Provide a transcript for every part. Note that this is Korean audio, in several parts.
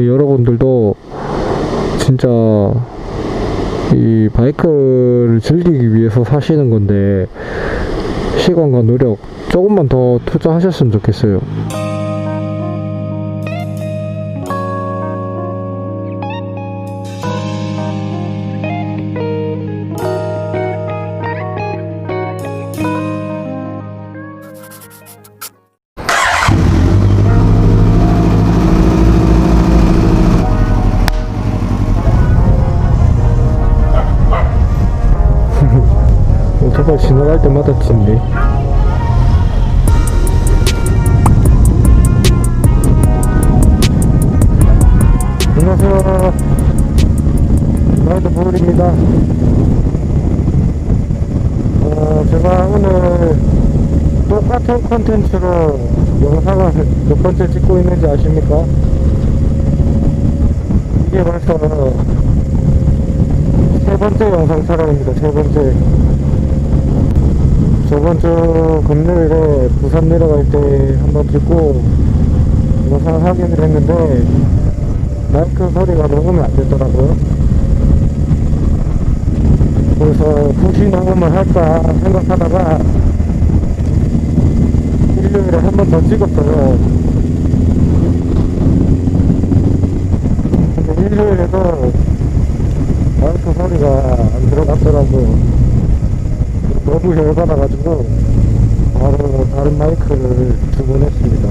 그 여러분들도 진짜 이 바이크를 즐기기 위해서 사시는 건데 시간과 노력 조금만 더 투자하셨으면 좋겠어요. 오토바이 지나갈 때마다 찐네. 안녕하세요. 라이더 보울입니다. 어, 제가 오늘 똑같은 컨텐츠로 영상을 몇 번째 찍고 있는지 아십니까? 이게 벌써 세 번째 영상 촬영입니다. 세 번째. 저번 주 금요일에 부산 내려갈 때 한번 찍고 영상을 확인을 했는데 마이크 소리가 녹음이 안 되더라고요. 그래서 굳이 녹음을 할까 생각하다가 일요일에 한 번 더 찍었어요. 근데 일요일에도 마이크 소리가 안 들어갔더라고요. 너무 열받아가지고 바로 다른 마이크를 주문했습니다.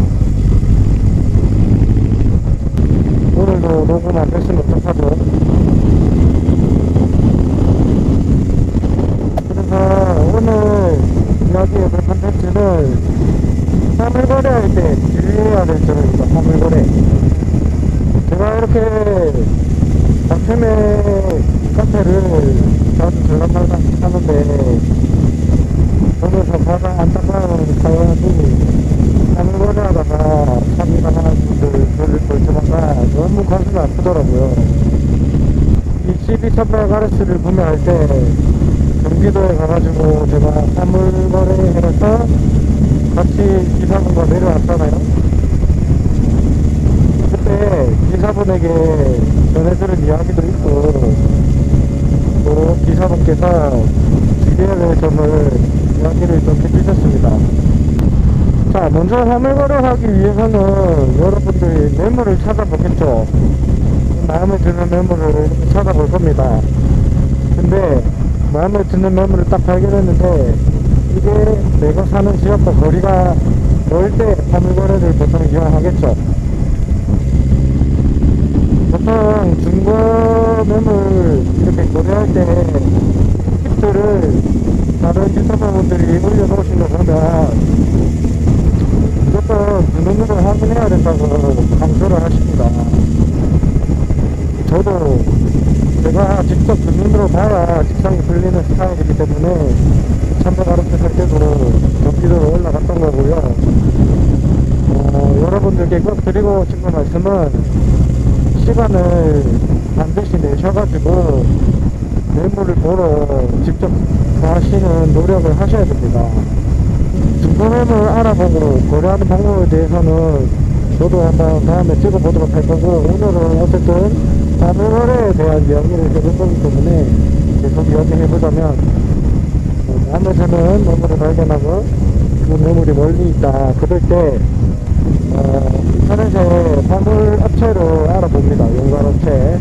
오늘도 녹음 안 됐으면 어떡하죠? 그래서 오늘 이야기해볼 컨텐츠는 화물거래 할 때 주의해야 될 점입니다. 화물거래. 제가 이렇게 아침에 카페를 자주 들러가다 하는데 오늘서 가장 안타까운 사연이 화물거래 하다가 참이나 하는 분들 저를 볼 때마다 너무 가슴이 아프더라고요. 이 12선발 가르스를 구매할 때 경기도에 가가지고 제가 화물거래 해서 같이 기사분과 내려왔잖아요. 그때 기사분에게 전해들은 이야기도 있고 또 기사분께서 주의해야 될 점을 이야기를 좀 해주셨습니다. 자, 먼저 화물 거래 하기 위해서는 여러분들이 매물을 찾아보겠죠. 마음에 드는 매물을 찾아볼 겁니다. 근데 마음에 드는 매물을 딱 발견했는데 이게 내가 사는 지역과 거리가 멀 때 화물 거래를 보통 이용하겠죠. 보통 중고 매물 이렇게 거래할 때 팁들을 다른 유튜버분들이 올려놓으신 거 보면 무조건 눈으로 확인해야 된다고 강조를 하십니다. 저도 제가 직접 눈으로 봐야 직장이 풀리는 스타일이기 때문에 할 때도 경기도로 올라갔던 거고요. 어, 여러분들께 꼭 드리고 싶은 말씀은 시간을 반드시 내셔가지고 매물을 보러 직접 하시는 노력을 하셔야 됩니다. 중고매물 알아보고 거래하는 방법에 대해서는 저도 한번 다음에 찍어보도록 할 거고 오늘은 어쨌든 화물거래에 대한 이야기를 해볼 거기 때문에 계속 이야기해보자면 어, 마음에 드는 매물을 발견하고 그 매물이 멀리 있다. 그럴 때 어, 인터넷에 화물 업체를 알아봅니다. 용관 업체.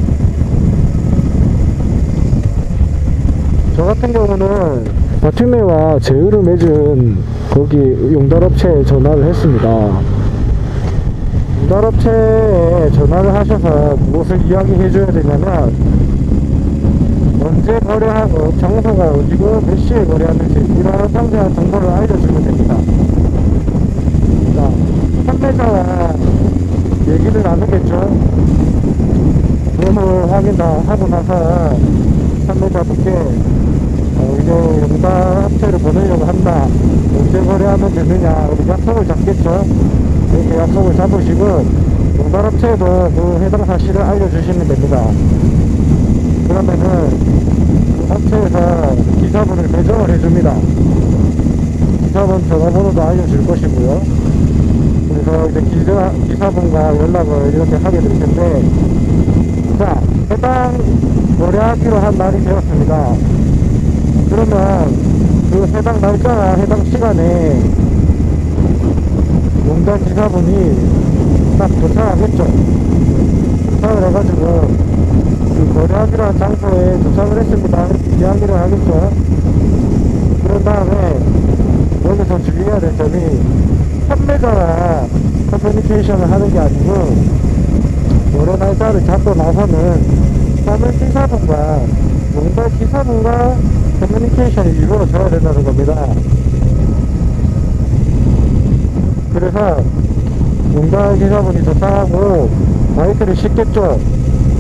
저 같은 경우는 바티메와 제휴를 맺은 거기 용달업체에 전화를 했습니다. 용달업체에 전화를 하셔서 무엇을 이야기해 줘야 되냐면 언제 거래하고 장소가 어디고 몇 시에 거래하는지 이런 상세한 정보를 알려주면 됩니다. 자, 판매자와 얘기를 나누겠죠. 매물 확인 다 하고 나서 판매자분께 어, 이제 용가 합체를 보내려고 한다. 언제 거래하면 되느냐. 우리 약속을 잡겠죠. 이렇게 약속을 잡으시고, 용가 합체에도 그 해당 사실을 알려주시면 됩니다. 그러면은, 그 업체에서 기사분을 배정을 해줍니다. 기사분 전화번호도 알려줄 것이고요. 그래서 이제 기사, 기사분과 연락을 이렇게 하게 될 텐데, 자, 해당 거래하기로 한 날이 되었습니다. 그러면 그 해당 날짜나 해당 시간에 용달 기사분이 딱 도착하겠죠. 도착을 해가지고 그 거래하기로 한 장소에 도착을 했습니다. 이야기를 하겠죠. 그런 다음에 여기서 주의해야 될 점이 판매자와 커뮤니케이션을 하는 게 아니고 여러 날짜를 잡고 나서는 사는 기사분과 용달 기사분과 커뮤니케이션이 이루어져야 된다는 겁니다. 그래서 용달 기사분이 도착하고 마이크를 싣겠죠.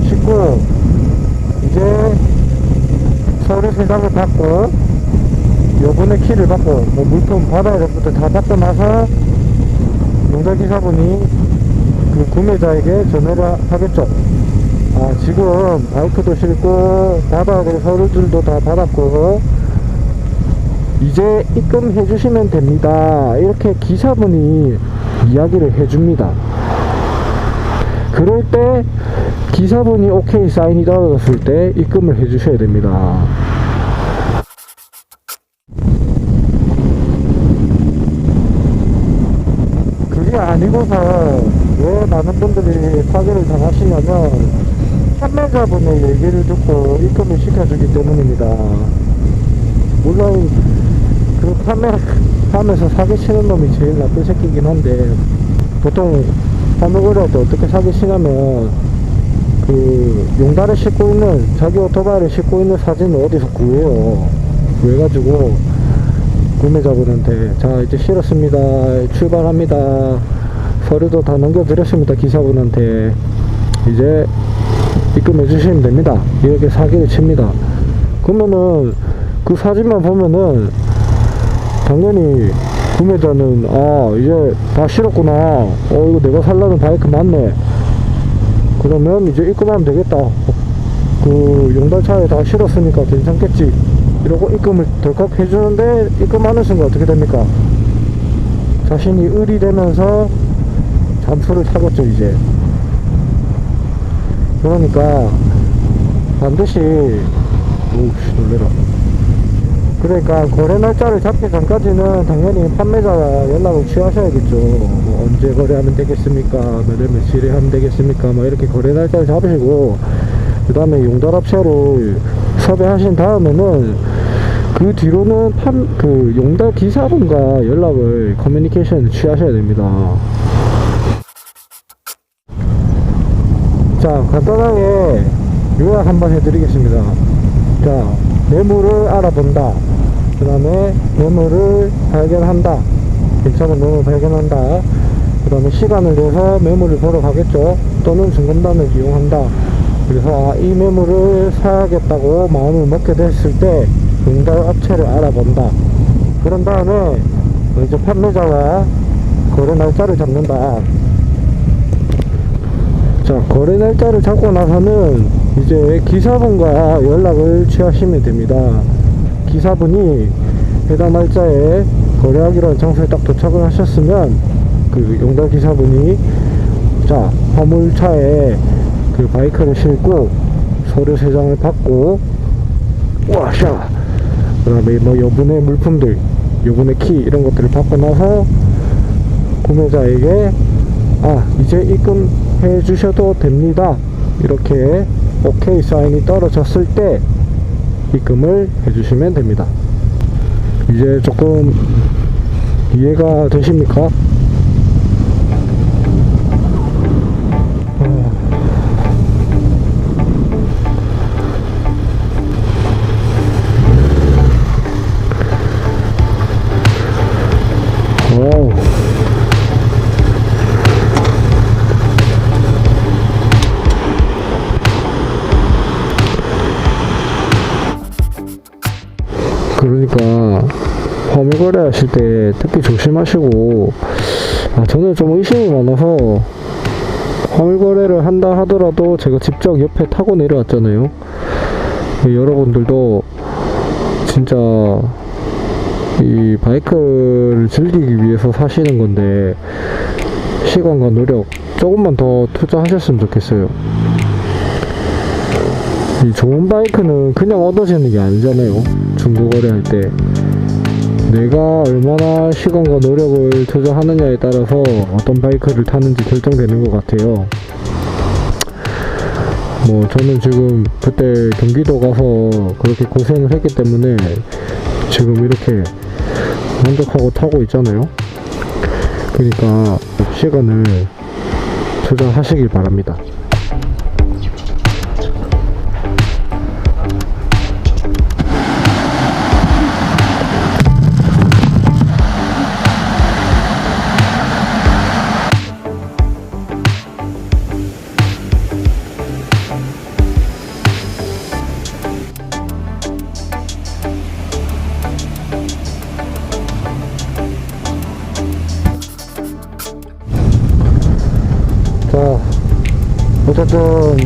싣고 이제 서류 세장을 받고 요번에 키를 받고 뭐 물품 받아야 될 것도 다 받고 나서 용달 기사분이 그 구매자에게 전화를 하겠죠. 아, 지금 바이크도 싣고 받아야 될 서류들도 다 받았고 이제 입금해 주시면 됩니다. 이렇게 기사분이 이야기를 해줍니다. 그럴 때 기사분이 오케이 사인이 떨어졌을 때 입금을 해 주셔야 됩니다. 그게 아니고서 왜 많은 분들이 사기를 당하시냐면 판매자분의 얘기를 듣고 입금을 시켜주기 때문입니다. 물론 그 판매하면서 사기치는 놈이 제일 나쁜 새끼긴 한데 보통 판매 거래할 때 어떻게 사기치냐면 그 용달을 싣고 있는 자기 오토바이를 싣고 있는 사진을 어디서 구해요? 구해가지고 구매자분한테. 자 이제 실었습니다. 출발합니다. 서류도 다 넘겨드렸습니다 기사분한테. 이제 입금해 주시면 됩니다. 이렇게 사기를 칩니다. 그러면은 그 사진만 보면은 당연히 구매자는 아 이제 다 실었구나. 어 이거 내가 살라는 바이크 맞네. 그러면 이제 입금하면 되겠다. 그 용달차에 다 실었으니까 괜찮겠지. 이러고 입금을 덜컥 해주는데 입금하는 순간 어떻게 됩니까? 자신이 을이 되면서 잠수를 타겠죠 이제. 그러니까 반드시 오우씨 놀래라 그러니까 거래 날짜를 잡기 전까지는 당연히 판매자와 연락을 취하셔야겠죠. 뭐 언제 거래하면 되겠습니까? 몇월 며칠에 하면 되겠습니까? 뭐 이렇게 거래 날짜를 잡으시고 그 다음에 용달업체를 섭외하신 다음에는 그 뒤로는 판, 그 용달 기사분과 연락을 커뮤니케이션을 취하셔야 됩니다. 자, 간단하게 요약 한번 해드리겠습니다. 자, 매물을 알아본다. 그 다음에 매물을 발견한다. 괜찮은 매물 발견한다. 그 다음에 시간을 내서 매물을 보러 가겠죠. 또는 중간단을 이용한다. 그래서 아, 이 매물을 사야겠다고 마음을 먹게 됐을 때 용달 업체를 알아본다. 그런 다음에 이제 판매자와 거래 날짜를 잡는다. 자, 거래 날짜를 잡고 나서는 이제 기사분과 연락을 취하시면 됩니다. 기사분이 해당 날짜에 거래하기로 한 장소에 딱 도착을 하셨으면 그 용달 기사분이 자, 화물차에 그 바이크를 싣고 서류 세 장을 받고 와샤 그 다음에 뭐 여분의 물품들 여분의 키 이런 것들을 받고 나서 구매자에게 아 이제 입금해 주셔도 됩니다 이렇게 오케이 사인이 떨어졌을 때 입금을 해주시면 됩니다 이제 조금 이해가 되십니까? 화물 거래 하실 때 특히 조심하시고 아, 저는 좀 의심이 많아서 화물 거래를 한다 하더라도 제가 직접 옆에 타고 내려왔잖아요 여러분들도 진짜 이 바이크를 즐기기 위해서 사시는 건데 시간과 노력 조금만 더 투자하셨으면 좋겠어요. 이 좋은 바이크는 그냥 얻어지는 게 아니잖아요. 중고 거래할 때. 내가 얼마나 시간과 노력을 투자하느냐에 따라서 어떤 바이크를 타는지 결정되는 것 같아요. 뭐 저는 지금 그때 경기도 가서 그렇게 고생을 했기 때문에 지금 이렇게 만족하고 타고 있잖아요. 그러니까 시간을 투자하시길 바랍니다. 자, 어쨌든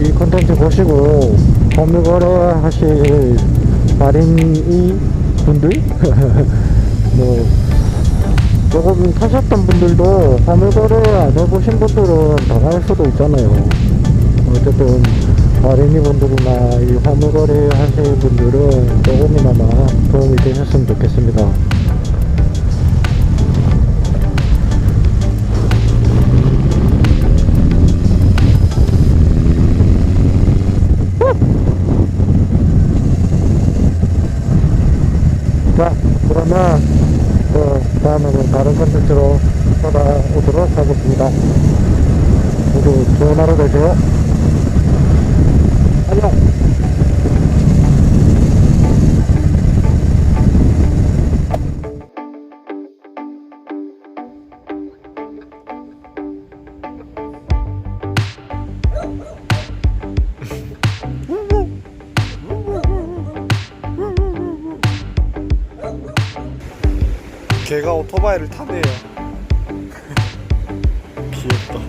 이 컨텐츠 보시고 법률 거래 하실 마린이 분들 뭐 조금 타셨던 분들도 화물 거래 안 해보신 분들은 당할 수도 있잖아요. 어쨌든 마린이 분들이나 이 화물 거래 하실 분들은 조금이나마 도움이 되셨으면 좋겠습니다. 그러면 또 다음에는 다른 컨텐츠로 돌아오도록 하겠습니다. 모두 좋은 하루 되세요. 안녕. 걔가 오토바이를 타네요. 귀엽다.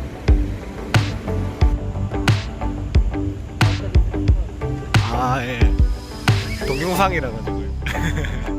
아 예. 동영상이라 가지고.